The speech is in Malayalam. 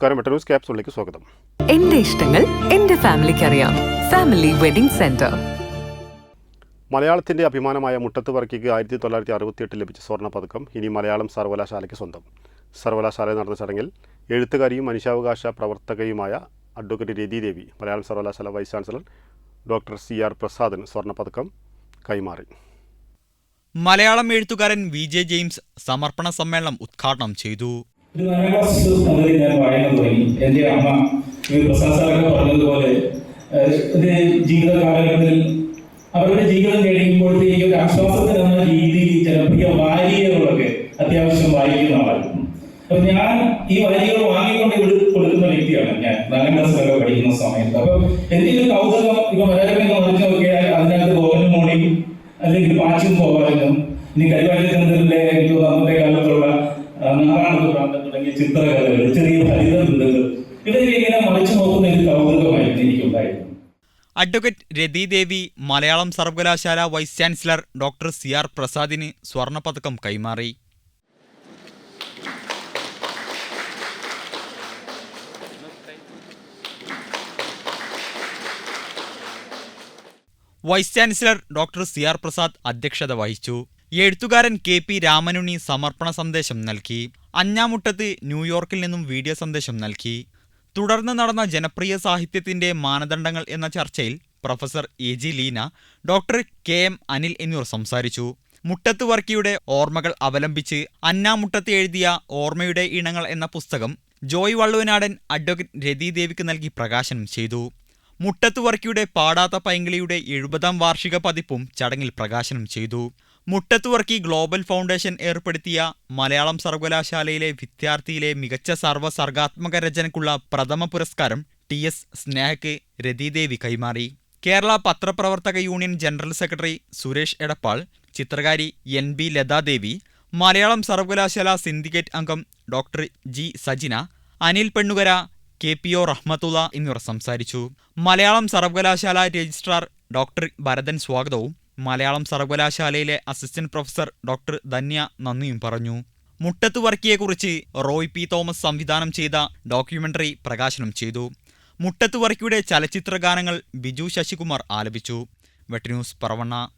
നമസ്കാരം. മെട്രോ ന്യൂസ് ക്യാപ്സൂളിലേക്ക് സ്വാഗതം. എന്റെ ഇഷ്ടങ്ങൾ എന്റെ ഫാമിലിക്ക് അറിയാം ഫാമിലി വെഡിംഗ് സെന്റർ. മലയാളത്തിന്റെ അഭിമാനമായ മുട്ടത്ത് വർക്കിക്ക് ആയിരത്തി തൊള്ളായിരത്തി അറുപത്തിയെട്ടിൽ ലഭിച്ച സ്വർണ പതക്കം ഇനി മലയാളം സർവകലാശാലയ്ക്ക് സ്വന്തം. സർവകലാശാലയിൽ നടന്ന ചടങ്ങിൽ എഴുത്തുകാരിയും മനുഷ്യാവകാശ പ്രവർത്തകയുമായ അഡ്വക്കേറ്റ് രതി ദേവി മലയാളം സർവകലാശാല vice chancellor doctor C R പ്രസാദിന് സ്വർണ പതക്കം കൈമാറി. മലയാളം എഴുത്തുകാരൻ വി ജെ ജെയിംസ് സമർപ്പണ സമ്മേളനം ഉദ്ഘാടനം ചെയ്തു. ഒരു നാലാം ക്ലാസ് മുതൽ ഞാൻ വായന തുടങ്ങി. എന്റെ അമ്മ ഈ പ്രസാദ് സാറൊക്കെ പറഞ്ഞതുപോലെ എന്റെ ജീവിത കാലഘട്ടത്തിൽ അവരുടെ ജീവിതം കഴിയുമ്പോഴത്തേക്ക് ഒരു ആശ്വാസത്തിന് എന്ന രീതിയിൽ ജനപ്രിയ വാരികകളൊക്കെ അത്യാവശ്യം വായിക്കുന്ന ആളായിരുന്നു. അപ്പൊ ഞാൻ ഈ വാരികകൾ വാങ്ങിക്കൊണ്ട് ഇവിടെ കൊടുക്കുന്ന വ്യക്തിയാണ് ഞാൻ. നാലാം ക്ലാസ്സിലൊക്കെ പഠിക്കുന്ന സമയത്ത്. അപ്പൊ എന്റെ ഒരു കൗതുകം ഇപ്പൊ മലയാളം മറിച്ച് അതിനകത്ത് ഗോവനും മോണിയും അല്ലെങ്കിൽ പാച്ചും ഗോപാലനും ഇനി കരിവാരി എനിക്ക് അന്നത്തെ കാലത്തുള്ള നാറാണത് പ്രാന്തം തുടങ്ങിയ ചിത്രകലകൾ ചെറിയ ഹരിത ഇതൊക്കെ ഇങ്ങനെ മറിച്ചു നോക്കുന്ന ഒരു കൗതുകമായിരുന്നു എനിക്കുണ്ടായിരുന്നു. അഡ്വക്കേറ്റ് രതി ദേവി മലയാളം സർവകലാശാല vice chancellor doctor C R പ്രസാദിന് സ്വർണ പതക്കം കൈമാറി. Vice chancellor doctor C R Prasad അധ്യക്ഷത വഹിച്ചു. എഴുത്തുകാരൻ കെ പി രാമനുണ്ണി സമർപ്പണ സന്ദേശം നൽകി. അഞ്ഞാമുട്ടത്ത് ന്യൂയോർക്കിൽ നിന്നും വീഡിയോ സന്ദേശം നൽകി. തുടർന്ന് നടന്ന ജനപ്രിയ സാഹിത്യത്തിന്റെ മാനദണ്ഡങ്ങൾ എന്ന ചർച്ചയിൽ professor A G Leena doctor K M Anil എന്നിവർ സംസാരിച്ചു. മുട്ടത്ത് വർക്കിയുടെ ഓർമ്മകൾ അവലംബിച്ച് അന്നാമുട്ടത്ത് എഴുതിയ ഓർമ്മയുടെ ഇണങ്ങൾ എന്ന പുസ്തകം ജോയ് വള്ളുവനാടൻ അഡ്വക്കേറ്റ് രതി ദേവിക്ക് നൽകി പ്രകാശനം ചെയ്തു. മുട്ടത്ത് വർക്കിയുടെ പാടാത്ത പൈങ്കിളിയുടെ എഴുപതാം വാർഷിക പതിപ്പും ചടങ്ങിൽ പ്രകാശനം ചെയ്തു. മുട്ടത്ത് വർക്കി ഗ്ലോബൽ ഫൗണ്ടേഷൻ ഏർപ്പെടുത്തിയ മലയാളം സർവകലാശാലയിലെ വിദ്യാർത്ഥിയിലെ മികച്ച സർവസർഗാത്മക രചനയ്ക്കുള്ള പ്രഥമ പുരസ്കാരം ടി എസ് സ്നേഹയ്ക്ക് രതിദേവി കൈമാറി. കേരള പത്രപ്രവർത്തക union general secretary Suresh Edappal ചിത്രകാരി N B Lathadevi Malayalam സർവകലാശാല സിൻഡിക്കേറ്റ് അംഗം doctor G Sajina Anil Pennukara K P O Rahmathulla എന്നിവർ സംസാരിച്ചു. മലയാളം സർവകലാശാല രജിസ്ട്രാർ ഡോക്ടർ ഭരതൻ സ്വാഗതവും മലയാളം സർവകലാശാലയിലെ അസിസ്റ്റന്റ് പ്രൊഫസർ ഡോക്ടർ ധന്യ നന്ദിയും പറഞ്ഞു. മുട്ടത്ത് വർക്കിയെക്കുറിച്ച് റോയ് പി തോമസ് സംവിധാനം ചെയ്ത ഡോക്യുമെന്ററി പ്രകാശനം ചെയ്തു. മുട്ടത്ത് വർക്കിയുടെ ചലച്ചിത്ര ഗാനങ്ങൾ ബിജു ശശികുമാർ ആലപിച്ചു. വെട്ട് ന്യൂസ് പറവണ്ണ.